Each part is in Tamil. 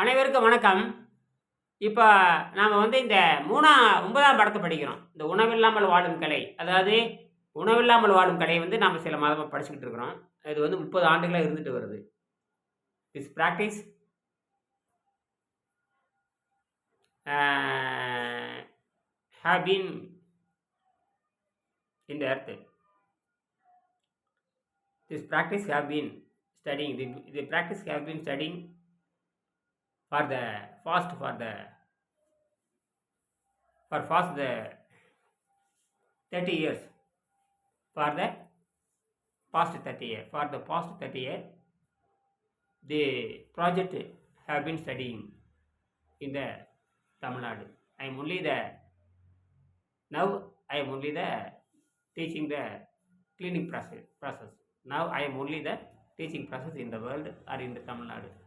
அனைவருக்கும் வணக்கம். இப்போ நாம் வந்து இந்த மூணா ஒன்பதாம் படத்தை படிக்கிறோம். இந்த உணவில்லாமல் வாழும் கலை. அதாவது உணவில்லாமல் வாழும் கலை வந்து நாம் சில மாதமாக படிச்சுக்கிட்டு இருக்கிறோம். இது வந்து முப்பது ஆண்டுகளாக இருந்துட்டு வருது. This practice have been in the earth. This practice have been studying, the, the practice have been for the fast for the for fast the 30 years for the past 30 years for the past 30 years the project have been studying in the Tamil Nadu. I am only the now I am only the teaching the cleaning process process. Now I am only the teaching process in the world or in the Tamil Nadu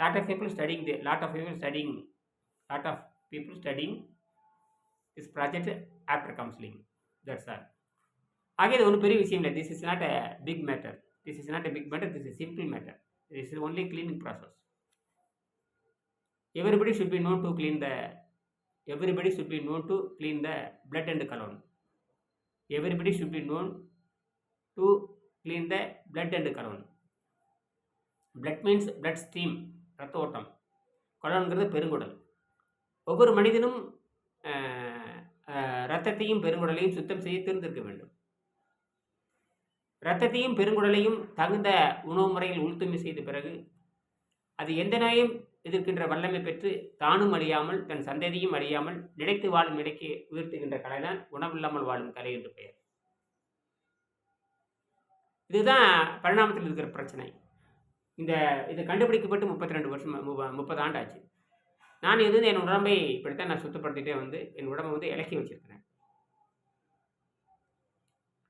Lot of people studying the lot of people studying lot of people studying this project after counseling. That's all. ஆக இது ஒன்றும் பெரிய விஷயம் இல்லை this is not a big matter this is not a big matter this is simple matter this is only cleaning process everybody should be known to clean the everybody should be known to clean the blood and cologne everybody should be known to clean the blood and cologne blood means blood stream ரத்த ஓட்டம். குடல்ங்கிறது பெருங்குடல். ஒவ்வொரு மனிதனும் ரத்தத்தையும் பெருங்குடலையும் சுத்தம் செய்ய தெரிந்திருக்க வேண்டும். ரத்தத்தையும் பெருங்குடலையும் தகுந்த உணவு முறையில் உள்துமை செய்த பிறகு அது எந்த நோயும் எதிர்க்கின்ற வல்லமை பெற்று தானும் அழியாமல் தன் சந்ததியும் அழியாமல் நிலைத்து வாழும் நிலைக்கு உயர்த்துகின்ற கலைதான் உணவில்லாமல் வாழும் கலை என்று பெயர். இதுதான் பரிணாமத்தில் இருக்கிற பிரச்சனை. இந்த இது கண்டுபிடிக்கப்பட்டு முப்பத்தி ரெண்டு வருஷம் மு- முப்பது ஆண்டு ஆச்சு நான் இது வந்து என் உடம்பை இப்படித்தான் நான் சுத்தப்படுத்திட்டே வந்து என் உடம்பை வந்து இலக்கி வச்சிருக்கிறேன்.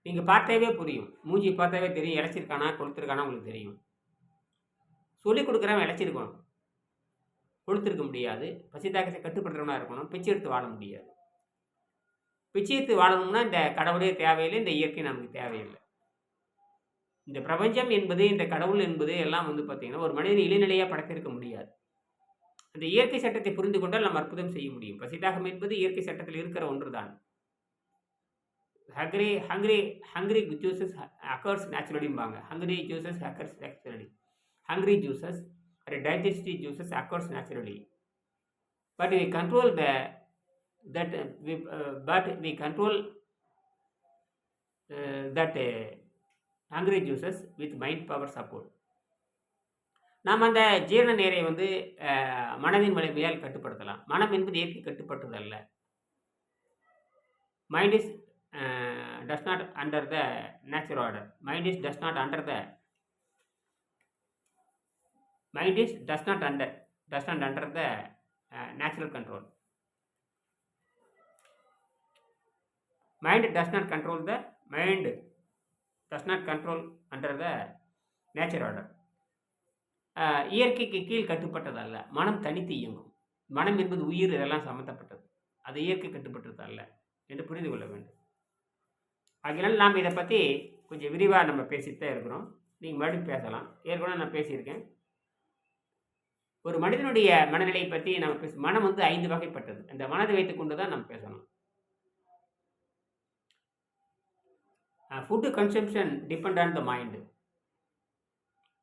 நீங்கள் பார்த்தாவே புரியும். மூஞ்சி பார்த்தாவே தெரியும். இழைச்சிருக்கானா கொளுத்திருக்கானா உங்களுக்கு தெரியும். சொல்லி கொடுக்குறவன் இழைச்சிருக்கணும் கொளுத்திருக்க முடியாது. பசி தாக்கத்தை கட்டுப்படுத்துறவனா இருக்கணும். பிச்சை எடுத்து வாழ முடியாது. பிச்சை எடுத்து வாழணும்னா இந்த கடவுளே தேவையில்லை இந்த இயற்கை நமக்கு தேவையில்லை. இந்த பிரபஞ்சம் என்பது இந்த கடவுள் என்பது எல்லாம் வந்து பார்த்திங்கன்னா ஒரு மனிதன் இளநிலையாக படைத்திருக்க முடியாது. அந்த இயற்கை சட்டத்தை புரிந்து கொண்டால் நம்ம அற்புதம் செய்ய முடியும். பசிதாகம் என்பது இயற்கை சட்டத்தில் இருக்கிற ஒன்றுதான். ஹக்ரே hungry hungry juices occurs நேச்சுரலிம்பாங்க hungry juices occurs naturally hungry juices or digestive juices occurs naturally but we control the that but we control that hungry juices with mind power support நாம் அந்த ஜீரண நேரை வந்து மனதின் வலிமையால் கட்டுப்படுத்தலாம் மனம் என்பது இயற்கை கட்டுப்பட்டதல்ல mind is does not under the natural order mind is does not under the mind is does not under does not under the natural control mind does not control the mind does not control under the nature order இயற்கைக்கு கீழ் கட்டுப்பட்டது அல்ல மனம் தனித்து இயங்கும். மனம் என்பது உயிர் இதெல்லாம் சம்மந்தப்பட்டது அது இயற்கை கட்டுப்பட்டது அல்ல என்று புரிந்து கொள்ள வேண்டும். ஆகையினால் நாம் இதை பற்றி கொஞ்சம் விரிவாக நம்ம பேசிட்டு இருக்கிறோம். நீங்கள் மறுபடியும் பேசலாம். ஏற்கனவே நான் பேசியிருக்கேன். ஒரு மனிதனுடைய மனநிலையை பற்றி நம்ம பேச மனம் வந்து ஐந்து வகைப்பட்டது. அந்த மனதை வைத்துக்கொண்டு தான் நம்ம பேசணும். uh, food consumption depend on the mind.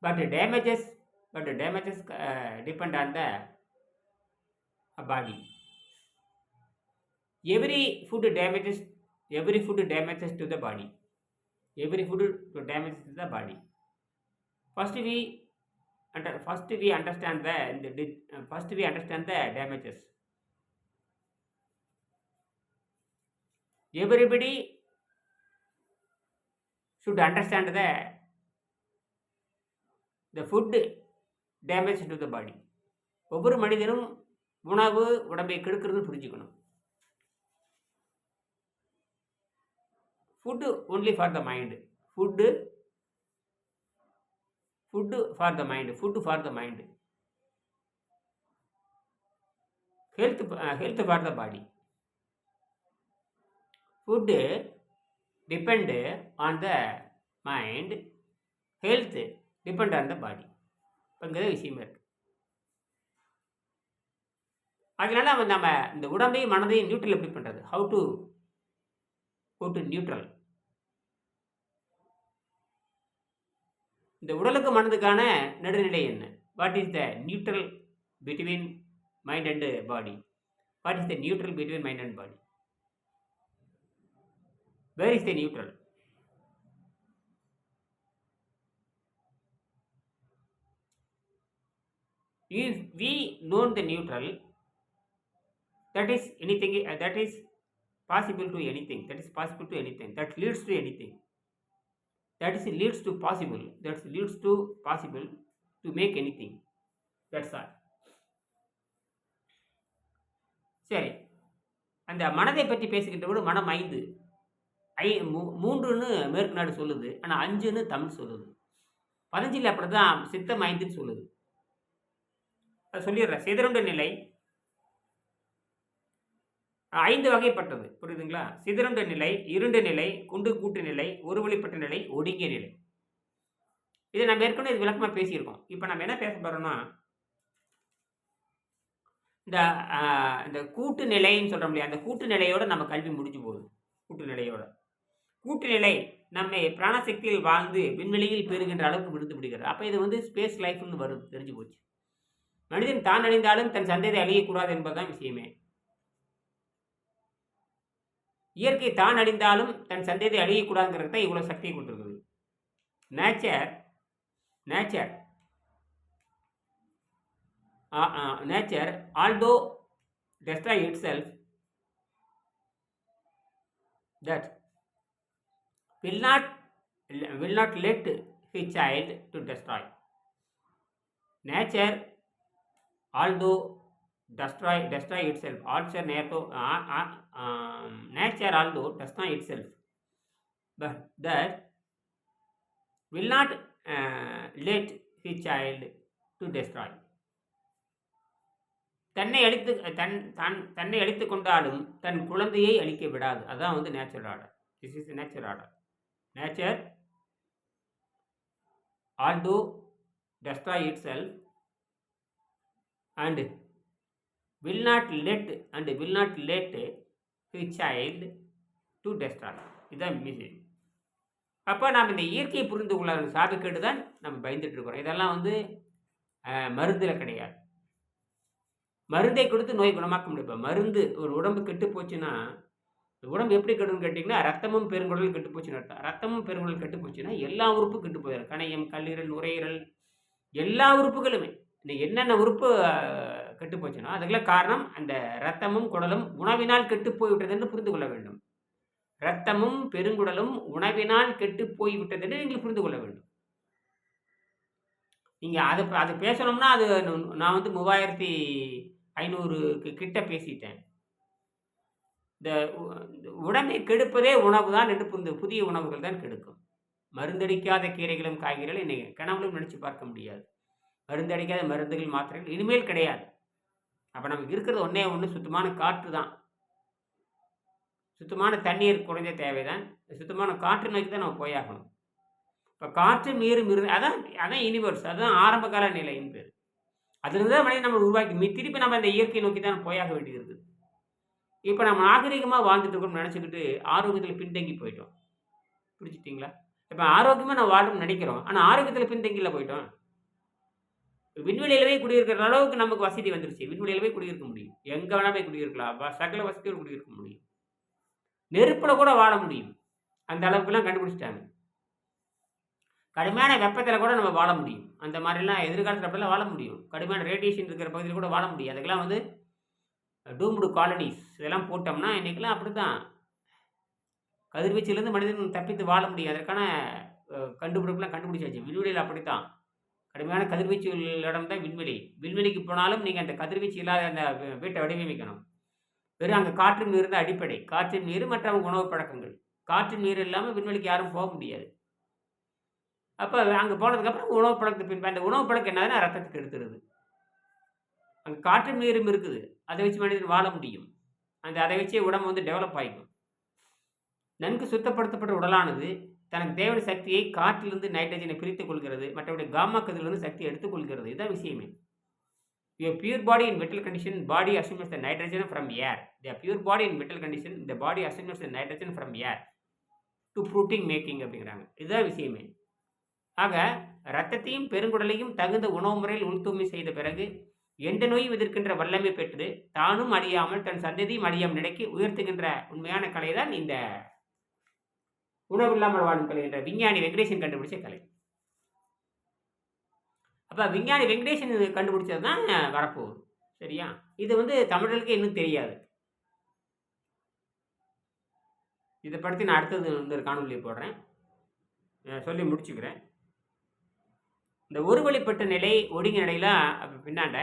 But the damages but the damages uh, depend on the uh, body. Every food damages every food damages to the body. Every food damages to the body. First we under, first we understand the, the first we understand the damages. Everybody should understand the the food damage to the body. ஒவ்வொரு மனிதனும் உணவு உடம்பை கெடுக்கிறதுன்னு புரிஞ்சுக்கணும். Food only for the mind food food for the mind food for the mind health health for the body food depend on the mind health depend on the body அப்படிங்கிற இங்கே விஷயமே இருக்குது அதனால அவன் நம்ம இந்த உடம்பையும் மனதையும் நியூட்ரல் எப்படி பண்ணுறது how to go to neutral இந்த உடலுக்கு மனதுக்கான நடுநிலை என்ன? What is the neutral between mind and body what is the neutral between mind and body where is the neutral if we know the neutral that is anything uh, that is possible to anything that is possible to anything that leads to anything that is leads to possible that leads to possible to make anything that's all சரி அந்த மனதை பற்றி பேசுகின்ற போது மனம் ஐந்து ஐ மூ- மூன்றுன்னு மேற்கு நாடு சொல்லுது ஆனால் அஞ்சுன்னு தமிழ் சொல்லுது. பதினஞ்சில் அப்படி தான் சித்தம் ஐந்துன்னு சொல்லுது. அதை சொல்லிடுறேன். சிதறுண்ட நிலை. ஐந்து வகைப்பட்டது. புரியுதுங்களா? சிதறுண்ட நிலை இருண்ட நிலை குண்டு கூட்டு நிலை ஒரு வழிப்பட்ட நிலை ஒடுங்கிய நிலை. இதை நம்ம ஏற்கனவே இது விளக்கமாக பேசியிருக்கோம். இப்போ நம்ம என்ன பேச போகிறோம்னா இந்த இந்த கூட்டு நிலைன்னு சொல்கிறோம் இல்லையா? அந்த கூட்டு நிலையோட நம்ம கல்வி முடிஞ்சு போகுது. கூட்டு நிலையோட. கூட்டுநிலை நம்மை பிராணசக்தியில் வாழ்ந்து விண்வெளியில் பெறுகின்ற அளவுக்கு விடுத்து விடுகிறது. அப்போ இது வந்து ஸ்பேஸ் லைஃப்னு வரும் தெரிஞ்சு போச்சு. மனிதன் தான் அழிந்தாலும் தன் சந்ததியை அழியக்கூடாது என்பதுதான் விஷயமே. இயற்கை தான் அழிந்தாலும் தன் சந்ததியை அழியக்கூடாதுங்கிறது தான் இவ்வளோ சக்தியை கொடுத்துருக்குது. Nature nature nature also destroy itself that will not will not let his child to destroy nature although destroy destroy itself also nature uh, uh, um, nature although destroy itself but that will not uh, let his child to destroy தன்னை அழித்து தன் தன் தன்னை அழித்து கொண்டாலும் தன் குழந்தையை அழிக்க விடாது அதான் வந்து natural order this is natural order nature although destroy itself and will not let and will not let the child to destroy. இதுதான் மெசேஜ் அப்போ நாம் இந்த இயற்கையை புரிந்து கொள்ள சாபக்கேட்டு தான் நம்ம பயந்துட்டு இருக்கிறோம். இதெல்லாம் வந்து மருந்தில் கிடையாது. மருந்தை கொடுத்து நோய் குணமாக்க முடியும். இப்போ மருந்து ஒரு உடம்பு கெட்டு போச்சுன்னா உடம்பு எப்படி கெடுன்னு கேட்டிங்கன்னா ரத்தமும் பெருங்குடல் கெட்டு போச்சுன்னு அர்த்தம். ரத்தமும் பெருங்குடல் கெட்டு போச்சுன்னா எல்லா உறுப்பும் கெட்டு போயிடும். கணையம் கல்லீரல் நுரையீரல் எல்லா உறுப்புகளுமே. இந்த என்னென்ன உறுப்பு கெட்டு போச்சுன்னா அதுக்கெல்லாம் காரணம் அந்த ரத்தமும் குடலும் உணவினால் கெட்டு போய்விட்டதுன்னு புரிந்து கொள்ள வேண்டும். ரத்தமும் பெருங்குடலும் உணவினால் கெட்டு போய்விட்டதுன்னு நீங்கள் புரிந்து கொள்ள வேண்டும். நீங்கள் அதை அது பேசணும்னா அது நான் வந்து மூவாயிரத்தி ஐநூறு கிட்ட பேசிட்டேன். இந்த இந்த உடம்பை கெடுப்பதே உணவு தான் என்று புரிந்து புதிய உணவுகள் தான் கெடுக்கும். மருந்தடிக்காத கீரைகளும் காய்கறிகளும் இன்னைக்கு கனவுலும் நினச்சி பார்க்க முடியாது. மருந்தடிக்காத மருந்துகள் மாத்திரைகள் இனிமேல் கிடையாது. அப்போ நமக்கு இருக்கிறது ஒன்றே ஒன்று சுத்தமான காற்று தான். சுத்தமான தண்ணீர் குறைஞ்ச தேவை தான் சுத்தமான காற்று நோக்கி தான் நம்ம போயாகணும் இப்போ காற்று நீரும் இருந்து அதான் அதான் யூனிவர்ஸ் அதுதான் ஆரம்பகால நிலைன்னு பேர். அதுலேருந்து தான் மனிதன் நம்ம உருவாக்கி திருப்பி நம்ம இந்த இயற்கை நோக்கி தான் போயாக வேண்டியது இருக்குது. இப்போ நம்ம நாகரிகமாக வாழ்ந்துட்டு இருக்கோம்னு நினச்சிக்கிட்டு ஆரோக்கியத்தில் பின்தங்கி போயிட்டோம். புரிஞ்சுட்டிங்களா இப்போ ஆரோக்கியமாக நான் வாழணும்னு நினைக்கிறோம். ஆனால் ஆரோக்கியத்தில் பின்தங்கியில் போயிட்டோம். விண்வெளியிலவே குடியிருக்கிற அளவுக்கு நமக்கு வசதி வந்துருச்சு. விண்வெளியிலவே குடியிருக்க முடியும். எங்கே வேணா போய் குடியிருக்கலாம். சகல வசதியோடு குடியிருக்க முடியும். நெருப்பில் கூட வாழ முடியும். அந்த அளவுக்குலாம் கண்டுபிடிச்சிட்டாங்க. கடுமையான வெப்பத்தில் கூட நம்ம வாழ முடியும். அந்த மாதிரிலாம் எதிர்காலத்தில் அப்படிலாம் வாழ முடியும். கடுமையான ரேடியேஷன் இருக்கிற பகுதியில் கூட வாழ முடியும். அதுக்கெல்லாம் வந்து டூம்டு காலனிஸ். இதெல்லாம் போட்டோம்னா இன்றைக்கெலாம் அப்படி தான் கதிர்வீச்சிலேருந்து மனிதன் தப்பித்து வாழ முடியும். அதற்கான கண்டுபிடிப்புலாம் கண்டுபிடிச்சாச்சு. விண்வெளியில் அப்படித்தான். கடுமையான கதிர்வீச்சு இடம் தான் விண்வெளி. விண்வெளிக்கு போனாலும் நீங்கள் அந்த கதிர்வீச்சு இல்லாத அந்த வீட்டை வடிவமைக்கணும். வெறும் அங்கே காற்று நீர் தான் அடிப்படை. காற்று நீர் மற்ற அவங்க உணவு பழக்கங்கள். காற்று நீர் இல்லாமல் விண்வெளிக்கு யாரும் போக முடியாது. அப்போ அங்கே போனதுக்கப்புறம் உணவு பழக்கத்தை பின்பு அந்த உணவு பழக்கம் என்னதுன்னா ரத்தத்துக்கு எடுத்துருது. அங்கே காற்று நீரும் இருக்குது. அதை வச்சு மனிதன் வாழ முடியும். அந்த அதை வச்சே உடம்பு வந்து டெவலப் ஆகிக்கும் நன்கு சுத்தப்படுத்தப்பட்ட உடலானது தனக்கு தேவையான சக்தியை காற்றிலிருந்து நைட்ரஜனை பிரித்துக் கொள்கிறது. மற்றபடி காமா கதிரிலிருந்து சக்தியை எடுத்துக்கொள்கிறது இதுதான் விஷயமே. A pure body in metal condition, body assumes the nitrogen from air. The pure body in vital condition, the body assumes the nitrogen from air. To protein making அப்படிங்கிறாங்க. இதுதான் விஷயமே. ஆக ரத்தத்தையும் பெருங்குடலையும் தகுந்த உணவு முறையில் உள்தூய்மை செய்த பிறகு எந்த நோயும் எதிர்க்கின்ற வல்லமை பெற்று தானும் அழியாமல் தன் சந்ததியும் அழியாமல் நிலைக்கு உயர்த்துகின்ற உண்மையான கலை தான் இந்த உணவு இல்லாமல் வாழும் கலை என்ற விஞ்ஞானி வெங்கடேசன் கண்டுபிடிச்ச கலை. அப்போ விஞ்ஞானி வெங்கடேசன் கண்டுபிடிச்சது தான் வரப்போகுது. சரியா? இது வந்து தமிழர்களுக்கு இன்னும் தெரியாது. இதை பற்றி நான் அடுத்தது வந்து ஒரு காணொலியை போடுறேன். சொல்லி முடிச்சுக்கிறேன். இந்த ஒரு வழிப்பட்ட நிலை ஒடுங்க நிலையெல்லாம் அப்போ பின்னாண்ட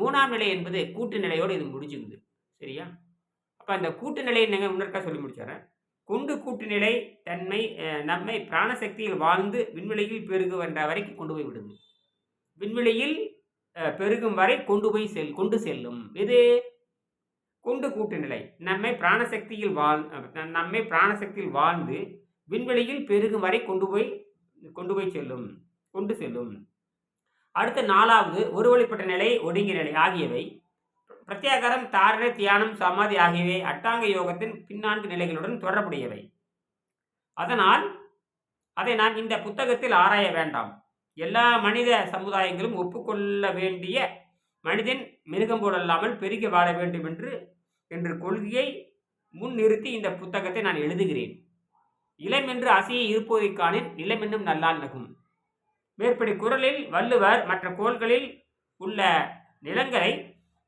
மூணாம் நிலை என்பது கூட்டு நிலையோடு இது முடிஞ்சுக்குது. சரியா? அப்போ அந்த கூட்டு நிலையை நீங்கள் முன்னர்க்கா சொல்லி முடிச்சிடுறேன் கொண்டு கூட்டு நிலை தன்மை நம்மை பிராணசக்தியில் வாழ்ந்து விண்வெளியில் பெருகுவன்ற வரைக்கும் கொண்டு போய் விடுது. விண்வெளியில் பெருகும் வரை கொண்டு போய் செல் கொண்டு செல்லும். இது கொண்டு கூட்டு நிலை. நம்மை பிராணசக்தியில் வாழ் நம்மை பிராணசக்தியில் வாழ்ந்து விண்வெளியில் பெருகும் வரை கொண்டு போய் கொண்டு போய் செல்லும். கொண்டு செல்லும். அடுத்த நாலாவது ஒரு வழிப்பட்ட நிலை ஒடுங்கிய நிலை ஆகியவை. பிரத்யாகரம் தாரணை தியானம் சமாதி ஆகியவை அட்டாங்க யோகத்தின் பின்னான்கு நிலைகளுடன் தொடர்புடையவை. அதனால் அதை நான் இந்த புத்தகத்தில் ஆராய வேண்டாம். எல்லா மனித சமுதாயங்களும் ஒப்புக்கொள்ள வேண்டிய மனிதன் மிருகம் போலல்லாமல் பெருகி வாழ வேண்டும் என்று என்ற கொள்கையை முன்னிறுத்தி இந்த புத்தகத்தை நான் எழுதுகிறேன். இளம் என்று அசையை இருப்பதைக் காணின் நிலம் என்னும் நல்லால் நகும். மேற்படி குரலில் வள்ளுவர் மற்ற கோள்களில் உள்ள நிலங்களை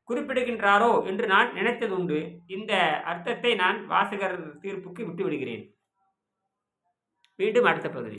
குறிப்பிடுகின்றாரோ என்று நான் நினைத்ததுண்டு. இந்த அர்த்தத்தை நான் வாசகர் தீர்ப்புக்கு விட்டுவிடுகிறேன். மீண்டும் அடுத்த பகுதி